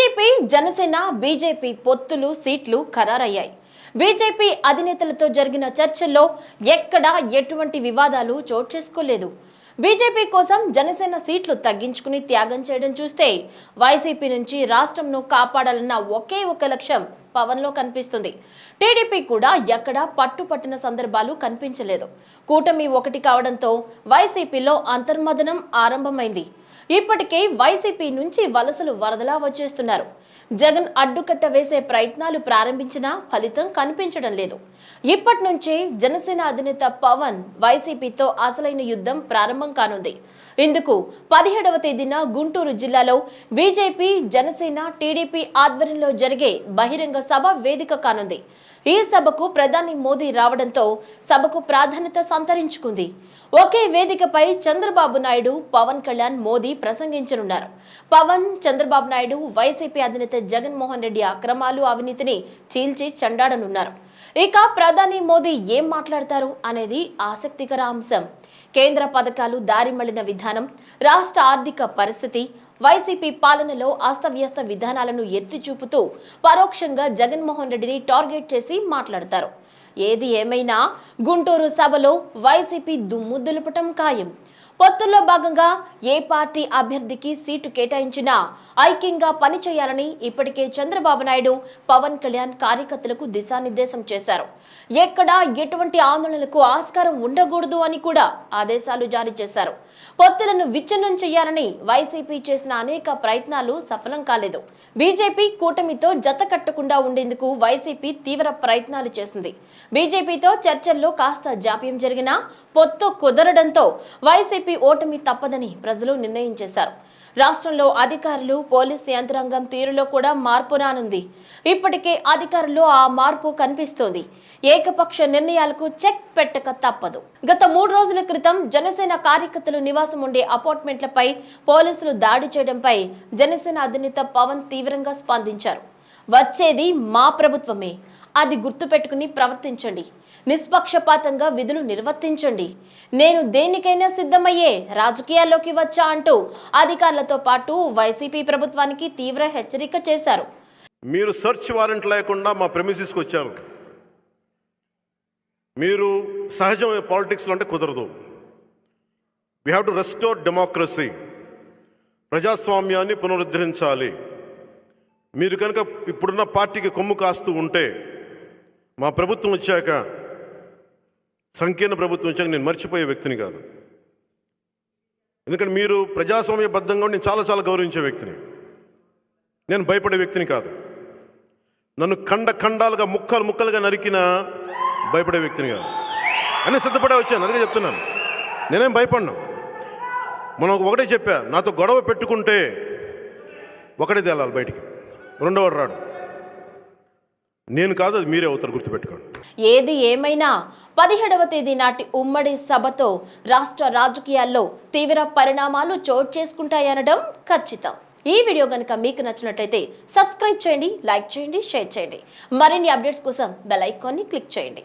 TDP Janasena BJP పొత్తులు సీట్లు ఖరారయ్యాయి. BJP అధినేతలతో జరిగిన చర్చల్లో ఎక్కడా ఎటువంటి వివాదాలు చోటు చేసుకోలేదు. బీజేపీ కోసం జనసేన సీట్లు తగ్గించుకుని త్యాగం చేయడం చూస్తే వైసీపీ నుంచి రాష్ట్రంను కాపాడాలన్న ఒకే ఒక లక్ష్యం పవన్లో కనిపిస్తుంది. టీడీపీ కూడా ఎక్కడా పట్టుపట్టిన సందర్భాలు కనిపించలేదు. కూటమి ఒకటి కావడంతో వైసీపీలో అంతర్మదనం ఆరంభమైంది. ఇప్పటికే వైసీపీ నుంచి వలసలు వరదలా వచ్చేస్తున్నారు. జగన్ అడ్డుకట్ట వేసే ప్రయత్నాలు ప్రారంభించినా ఫలితం కనిపించడం లేదు. ఇప్పటి నుంచే జనసేన అధినేత పవన్ వైసీపీతో అసలైన యుద్ధం ప్రారంభం కానుంది. ఇందుకు పదిహేడవ తేదీన గుంటూరు జిల్లాలో బీజేపీ జనసేన టీడీపీ ఆధ్వర్యంలో జరిగే బహిరంగ సభ వేదిక కానుంది. ఈ సభకు ప్రధాని మోదీ రావడంతో సభకు ప్రాధాన్యత సంతరించుకుంది. ఒకే వేదికపై చంద్రబాబు నాయుడు పవన్ కళ్యాణ్ మోదీ ప్రసంగించనున్నారు. పవన్ చంద్రబాబు నాయుడు వైసీపీ అధినేత జగన్మోహన్ రెడ్డి అక్రమాలు అవినీతిని చీల్చి చండాడనున్నారు. ఇక ప్రధాని మోదీ ఏం మాట్లాడతారు అనేది ఆసక్తికర అంశం. కేంద్ర పథకాలు దారి మళ్ళిన విధానం రాష్ట్ర ఆర్థిక పరిస్థితి వైసీపీ పాలనలో అస్తవ్యస్త విధానాలను ఎత్తి చూపుతూ పరోక్షంగా జగన్మోహన్ రెడ్డిని టార్గెట్ చేసి మాట్లాడతారు. ఏది ఏమైనా గుంటూరు సభలో వైసీపీ దుమ్ము దులపటం ఖాయం. పొత్తుల్లో భాగంగా ఏ పార్టీ అభ్యర్థికి సీటు కేటాయించినా ఐక్యంగా పనిచేయాలని ఇప్పటికే చంద్రబాబు నాయుడు పవన్ కళ్యాణ్ కార్యకర్తలకు దిశానిర్దేశం చేశారు. ఎక్కడా ఎటువంటి ఆందోళనలకు ఆస్కారం ఉండకూడదు అని కూడా ఆదేశాలు జారీ చేశారు. పొత్తులను విచ్ఛిన్నం చేయాలని వైసీపీ చేసిన అనేక ప్రయత్నాలు సఫలం కాలేదు. బీజేపీ కూటమితో జత కట్టకుండా ఉండేందుకు వైసీపీ తీవ్ర ప్రయత్నాలు చేసింది. బీజేపీతో చర్చల్లో కాస్త జాప్యం జరిగినా పొత్తు కుదరడంతో వైసీపీ ఓటమి తప్పదని ప్రజలు నిర్ణయం చేశారు రాష్ట్రంలో అధికారులు పోలీస్ యంత్రాంగం తీరులో కూడా మార్పు రానుంది. ఇప్పటికే అధికారుల్లో ఆ మార్పు కనిపిస్తోంది. ఏకపక్ష నిర్ణయాలకు చెక్ పెట్టక తప్పదు. గత మూడు రోజుల క్రితం జనసేన కార్యకర్తలు నివాసం ఉండే అపార్ట్మెంట్లపై పోలీసులు దాడి చేయడంపై జనసేన అధినేత పవన్ తీవ్రంగా స్పందించారు. వచ్చేది మా ప్రభుత్వమే. అది గుర్తుపెట్టుకుని ప్రవర్తించండి. నిష్పక్షపాతంగా విధులు నిర్వర్తించండి. నేను దేనికైనా సిద్ధమయ్యే రాజకీయాల్లోకి వచ్చా అంటూ అధికారులతో పాటు వైసీపీ ప్రభుత్వానికి తీవ్ర హెచ్చరిక చేశారు. మీరు సెర్చ్ వారెంట్ లేకుండా మా ప్రెమిసిస్కి వచ్చారు. మీరు సహజమైన పాలిటిక్స్లో అంటే కుదరదు. We have to restore democracy ప్రజాస్వామ్యాన్ని పునరుద్ధరించాలి. మీరు కనుక ఇప్పుడున్న పార్టీకి కొమ్ము కాస్తూ ఉంటే మా ప్రభుత్వం వచ్చాక సంకీర్ణ ప్రభుత్వం వచ్చాక నేను మర్చిపోయే వ్యక్తిని కాదు. ఎందుకంటే మీరు ప్రజాస్వామ్యబద్ధంగా ఉండి నేను చాలా చాలా గౌరవించే వ్యక్తిని. నేను భయపడే వ్యక్తిని కాదు. నన్ను ఖండ ఖండాలుగా ముక్కలు ముక్కలుగా నరికిన భయపడే వ్యక్తిని కాదు. అని సిద్ధపడే వచ్చాను అందుకే చెప్తున్నాను. నేనేం భయపడ్డాను మనం ఒకటే చెప్పా నాతో గొడవ పెట్టుకుంటే ఒకటే తేలాలి బయటికి. రెండోవాడు రాడు. నేను కాదు అది మీరే అవుతారు గుర్తుపెట్టుకోండి. ఏది ఏమైనా పదిహేడవ తేదీ నాటి ఉమ్మడి సభతో రాష్ట్ర రాజకీయాల్లో తీవ్ర పరిణామాలు చోటు చేసుకుంటాయనడం ఖచ్చితం. ఈ వీడియో కనుక మీకు నచ్చినట్లయితే సబ్స్క్రైబ్ చేయండి లైక్ చేయండి షేర్ చేయండి. మరిన్ని అప్డేట్స్ కోసం బెల్ ఐకాన్ని క్లిక్ చేయండి.